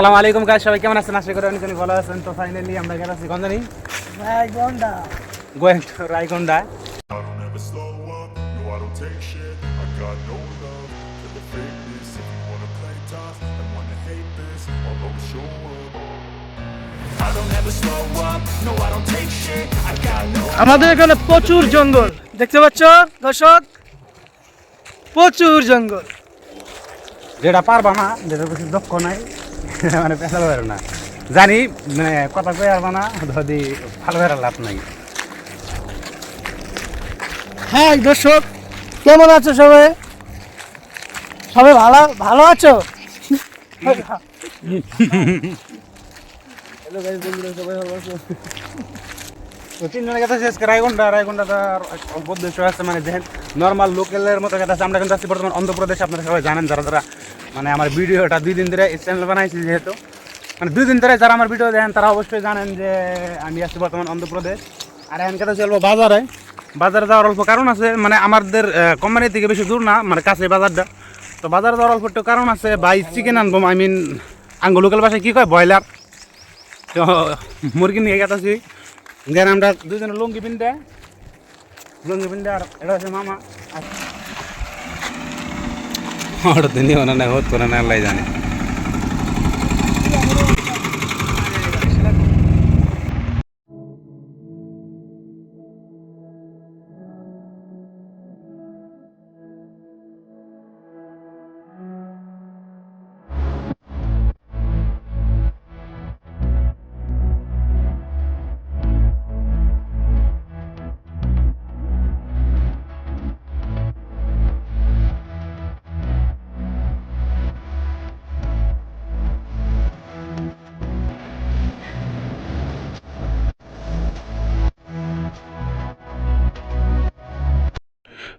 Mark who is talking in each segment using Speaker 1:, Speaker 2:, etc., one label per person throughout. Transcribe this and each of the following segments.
Speaker 1: আসসালামু আলাইকুম গাইস সবাই কেমন আছেন? আশা করি অনেক অনেক ভালো আছেন। তো ফাইনালি আমরা গেলাম
Speaker 2: শ্রীগঞ্জনি রায়গন্ডা।
Speaker 1: গোয়েন রায়গন্ডা।
Speaker 2: আমাদের এখানে প্রচুর জঙ্গল। দেখতে পাচ্ছ? দর্শক প্রচুর জঙ্গল।
Speaker 1: যেটা পারবা না যেটা কিছু দক্ষ নাই। মানে পেশাল বেরো না। জানি মানে কথা কয়ে আর না যদি ভালো বেড়া লাভ নাই।
Speaker 2: হ্যাঁ দর্শক কেমন আছো সবাই? সবাই ভালো ভালো আছো?
Speaker 1: তো তিনজনের কথা শেষ রায়গন্ডা রায়গন্ডাটা আছে মানে যে নর্মাল লোকালের মতো কথা আছে আমরা কিন্তু আছি বর্তমান অন্ধ্রপ্রদেশ আপনারা সবাই জানেন যারা যারা মানে আমার ভিডিওটা দুই দিন ধরে চ্যানেল বানাইছি যেহেতু। মানে দুই দিন ধরে যারা আমার ভিডিও দেখেন, তারা অবশ্যই জানেন যে আমি আছি বর্তমান অন্ধ্রপ্রদেশ। আর এখন কথা চলবো বাজারে। বাজারে যাওয়ার অল্প কারণ আছে মানে আমাদের কোম্পানি থেকে বেশি দূর না মানে কাছে বাজারটা। তো বাজারে যাওয়ার অল্প একটু কারণ আছে বাই চিকেন আনব আই মিন আঙ্গ লোকাল ভাষায় কী কয়? ব্রয়লার। তো মুরগি নিয়ে গেছি আমরা দুজনে লুঙ্গি পিনতে। লুঙ্গি পিনতে আর এটা হচ্ছে মামা। ওটা তো নিও না হত করে না আল্লাহ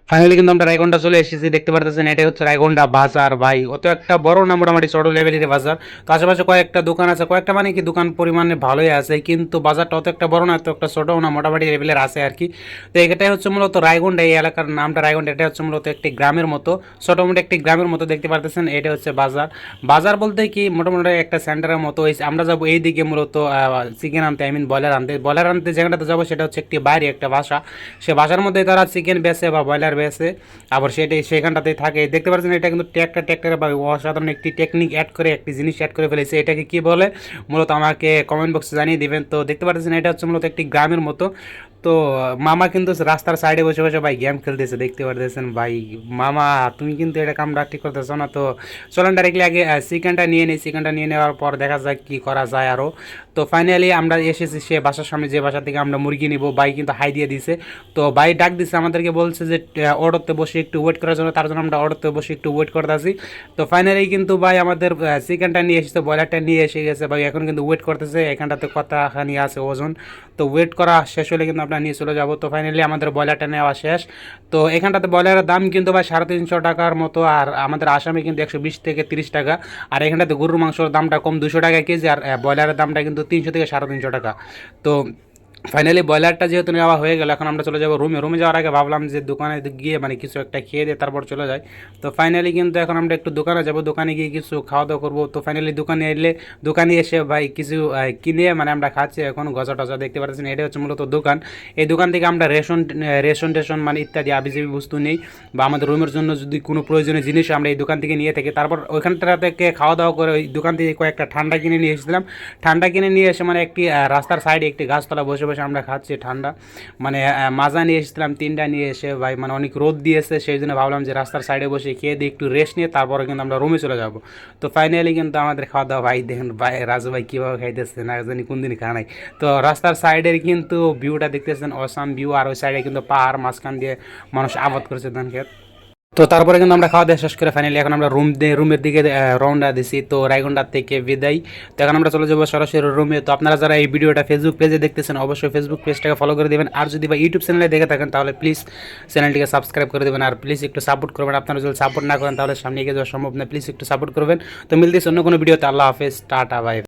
Speaker 1: ফাইনালি কিন্তু আমরা রায়গন্ডা চলে এসেছি, দেখতে পারতেছেন এটাই হচ্ছে রায়গন্ডা বাজার ভাই। অত একটা বড় না মোটামুটি ছোট লেভেলের বাজার। তো আশেপাশে কয়েকটা দোকান আছে, কয়েকটা মানে কি দোকান পরিমাণে ভালোই আছে, কিন্তু বাজারটা অত একটা বড় না এত একটা ছোটও না, মোটামুটি লেভেলের আছে আর কি। তো এটাই হচ্ছে মূলত রায়গন্ডা, এই এলাকার নামটা রায়গন্ডা এটা হচ্ছে মূলত একটি গ্রামের মতো ছোটোমোটো একটি গ্রামের মতো দেখতে পারতেছেন, এটা হচ্ছে বাজার। বাজার বলতে কি, মোটামুটি একটা সেন্টারের মতো আমরা যাব এই দিকে মূলত চিকেন আনতে আই মিন ব্রয়লার আনতে। ব্রয়লার আনতে যেখানটাতে যাব সেটা হচ্ছে একটি বাইরে একটা বাসা। সে বাসার মধ্যে তারা চিকেন বেচে বা ব্রয়লার বেচে আবার সেটাই সেখানটাতেই থাকে। দেখতে পাচ্ছেন, এটা কিন্তু ট্র্যাক্টর ট্র্যাক্টর বা অসাধারণ একটি টেকনিক অ্যাড করে, একটি জিনিস অ্যাড করে ফেলেছে। এটাকে কি বলে? মূলত আমাকে কমেন্ট বক্সে জানিয়ে দিবেন। তো দেখতে পাচ্ছেন, এটা হচ্ছে মূলত একটি গ্রামের মতো। তো মামা কিন্তু রাস্তার সাইডে বসে বসে ভাই গেম খেলতেছে, দেখতে পারতেছেন ভাই। মামা, তুমি কিন্তু এটা কামটা ঠিক করতেছো না। তো চলেন ডাইরেক্টলি আগে চিকেনটা নিয়ে নিই। চিকেনটা নিয়ে নেওয়ার পর দেখা যাক কি করা যায় আরও তো ফাইনালি আমরা এসেছি সে বাসার সামনে, যে বাসা থেকে আমরা মুরগি নিব। ভাই কিন্তু হাই দিয়ে দিছে। তো ভাই ডাক দিছে, আমাদেরকে বলছে যে অর্ডারতে বসে একটু ওয়েট করার জন্য। তার জন্য আমরা অর্ডারতে বসে একটু ওয়েট করতেছি। তো ফাইনালি কিন্তু ভাই আমাদের চিকেনটা নিয়ে এসেছে ব্রয়লারটা নিয়ে এসে গেছে। ভাই এখন কিন্তু ওয়েট করতেছে, এখানটাতে কতখানি আছে ওজন। তো ওয়েট করা শেষ হলে কিন্তু আমরা নিয়ে চলে যাব। তো ফাইনালি আমাদের ব্রয়লারটা নেওয়া শেষ। তো এখানটাতে ব্রয়লারের দাম কিন্তু ভাই সাড়ে তিনশো টাকার মতো, আর আমাদের আসামে কিন্তু একশো বিশ থেকে তিরিশ টাকা। আর এখানটাতে গরুর মাংসর দামটা কম দুশো টাকা কেজি, আর ব্রয়লারের দামটা কিন্তু তিনশো থেকে সাড়ে তিনশো টাকা। তো ফাইনালি ব্রয়লারটা যেহেতু নেওয়া হয়ে গেল, এখন আমরা চলে যাব রুমে রুমে যাওয়ার আগে ভাবলাম যে দোকানে গিয়ে মানে কিছু একটা খেয়ে দিয়ে তারপর চলে যাই। তো ফাইনালি কিন্তু এখন আমরা একটু দোকানে যাব। দোকানে গিয়ে কিছু খাওয়া দাওয়া করব। তো ফাইনালি দোকানে এলে, দোকানে এসে ভাই কিছু কিনে মানে আমরা খাচ্ছি এখন গজা টজা দেখতে পাচ্ছেন এটা হচ্ছে মূলত দোকান। এই দোকান থেকে আমরা রেশন রেশন, টেশন মানে ইত্যাদি আবিজাবি বস্তু নেই বা আমাদের রুমের জন্য যদি কোনো প্রয়োজনীয় জিনিস আমরা এই দোকান থেকে নিয়ে থাকি। তারপর ওইখানটা থেকে খাওয়া দাওয়া করে ওই দোকান থেকে কয়েকটা ঠান্ডা কিনে নিয়ে এসেছিলাম। ঠান্ডা কিনে নিয়ে এসে মানে একটি রাস্তার সাইডে একটি গাছতলা বসে বসে আমরা খাচ্ছি, ঠান্ডা। মানে মাজা নিয়ে এসেছিলাম, তিনটা নিয়ে এসে, ভাই মানে অনেক রোদ দিয়েছে, সেই জন্য ভাবলাম যে রাস্তার সাইডে বসে খেয়ে দিয়ে একটু রেস্ট নিয়ে তারপরে কিন্তু আমরা রুমে চলে যাব। তো ফাইনালি কিন্তু আমাদের খাওয়া দাওয়া ভাই, দেখেন, ভাই, রাজু ভাই কীভাবে খাইতেছে, না জানি কোন দিন খাওয়া নাই। তো রাস্তার সাইডের কিন্তু ভিউটা দেখতেছেন অসাম ভিউ আর ওই সাইডে কিন্তু পাহাড় মাঝখান দিয়ে মানুষ আবাদ করেছে ধান খেত। তো তারপরে কিন্তু আমরা খাওয়া দাওয়া শেষ করে ফাইনালি এখন আমরা রুম রুমের দিকে রওনা দিছি। তো রায়গন্ডার থেকে বিদায়। তো এখন আমরা চলে যাব সরাসরি রুমে তো আপনারা যারা এই ভিডিওটা ফেসবুক পেজে দেখতেছেন, অবশ্যই ফেসবুক পেজটাকে ফলো করে দেবেন। আর যদি বা ইউটিউব চ্যানেলে দেখে থাকেন, তাহলে প্লিজ চ্যানেলটিকে সাবস্ক্রাইব করে দেবেন। আর প্লিজ একটু সাপোর্ট করবেন। আপনারা যদি সাপোর্ট না করেন, তাহলে সামনে এগিয়ে যাওয়া সম্ভব না। প্লিজ একটু সাপোর্ট করবেন। তো মিলতেছে অন্য কোনো ভিডিওতে আল্লাহ হাফেজ। Tata bye